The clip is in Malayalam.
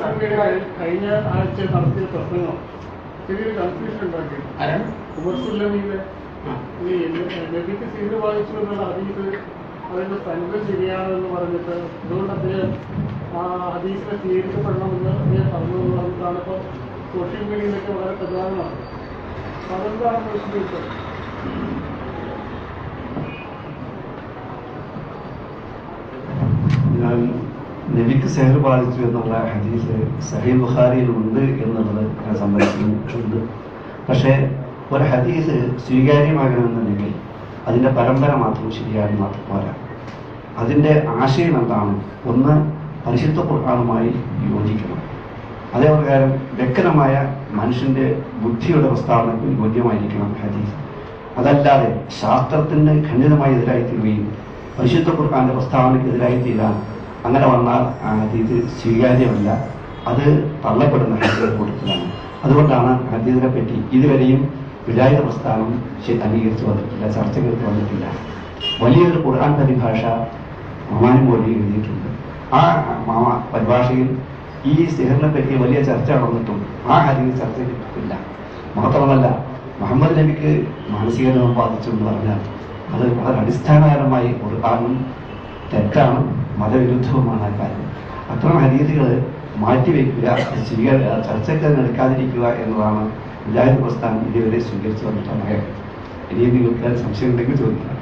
കഴിഞ്ഞ ആഴ്ച നടത്തിയ പ്രസംഗം ചെറിയൊരു കൺഫ്യൂഷൻ ഉണ്ടാക്കി. ഈ നബിക്ക് സീന് വായിച്ചു എന്നുള്ള ഹദീസ് അതിന്റെ തനിമ ശരിയാണെന്ന് പറഞ്ഞിട്ട് അതുകൊണ്ട് അദ്ദേഹം ആ ഹദീസിനെ സ്വീകരിക്കപ്പെടണമെന്ന് അദ്ദേഹം പറഞ്ഞു എന്ന് പറഞ്ഞിട്ടാണ് ഇപ്പോൾ സോഷ്യൽ മീഡിയയിലൊക്കെ വളരെ പ്രചാരമാണ്. അപ്പൊ അതെന്താണ് വിശദീകരിച്ചത് ഞാൻ നബിക്ക് സെഹർ ബാധിച്ചു എന്നുള്ള ഹദീസ് സഹീൽ ബുഖാരിയിലുണ്ട് എന്നുള്ളത് ഞാൻ സമ്മതിച്ചിട്ടുണ്ട്. പക്ഷേ ഒരു ഹദീസ് സ്വീകാര്യമാകണമെന്നുണ്ടെങ്കിൽ അതിന്റെ പരമ്പര മാത്രം ശരിയായി മാത്രം പോരാ. അതിന്റെ ആശയം എന്താണ്? ഒന്ന് പരിശുദ്ധ ഖുർആാനുമായി യോജിക്കണം. അതേ പ്രകാരം വ്യക്തമായ മനുഷ്യന്റെ ബുദ്ധിയുടെ പ്രസ്താവനയ്ക്ക് യോഗ്യമായിരിക്കണം ഹദീസ്. അതല്ലാതെ ശാസ്ത്രത്തിന് ഖണ്ഡിതമായി എതിരായി തീരുകയും പരിശുദ്ധ ഖുർആാന്റെ പ്രസ്താവനയ്ക്ക് എതിരായി തീരാൻ അങ്ങനെ വന്നാൽ ഹദീദ് സ്വീകാര്യമല്ല. അത് തള്ളപ്പെടുന്ന ഹദീസിന്റെ കൂട്ടത്തിലാണ് അതുകൊണ്ടാണ് ഹദീദിനെ പറ്റി ഇതുവരെയും വിലായുധ പ്രസ്ഥാനം അംഗീകരിച്ചു വന്നിട്ടില്ല ചർച്ചകൾക്ക് വന്നിട്ടില്ല. വലിയൊരു ഖുർആൻ പരിഭാഷ മാമാനും പോലെ എഴുതിയിട്ടുണ്ട്. ആ മാമ പരിഭാഷയിൽ ഈ സിഹറിനെ പറ്റി വലിയ ചർച്ച നടന്നിട്ടും ആ ഹദീദ് ചെയ്തിട്ടില്ല. മാത്രമല്ല മുഹമ്മദ് നബിക്ക് മാനസിക രോഗം ബാധിച്ചു എന്ന് പറഞ്ഞാൽ അത് വളരെ അടിസ്ഥാനപരമായി ഖുർആാനും തെറ്റാണ്. മതവിരുദ്ധവുമാണ് ആ കാര്യം. അത്തരം ഹദീസുകൾ മാറ്റിവെക്കുക സ്വീക ചർച്ചയ്ക്ക് എടുക്കാതിരിക്കുക എന്നതാണ് മുജാഹിദ് പ്രസ്ഥാനം ഇതുവരെ സ്വീകരിച്ചു വന്നിട്ടുള്ള നയം. ഇനി നിങ്ങൾക്ക് സംശയം ചോദിക്കാം.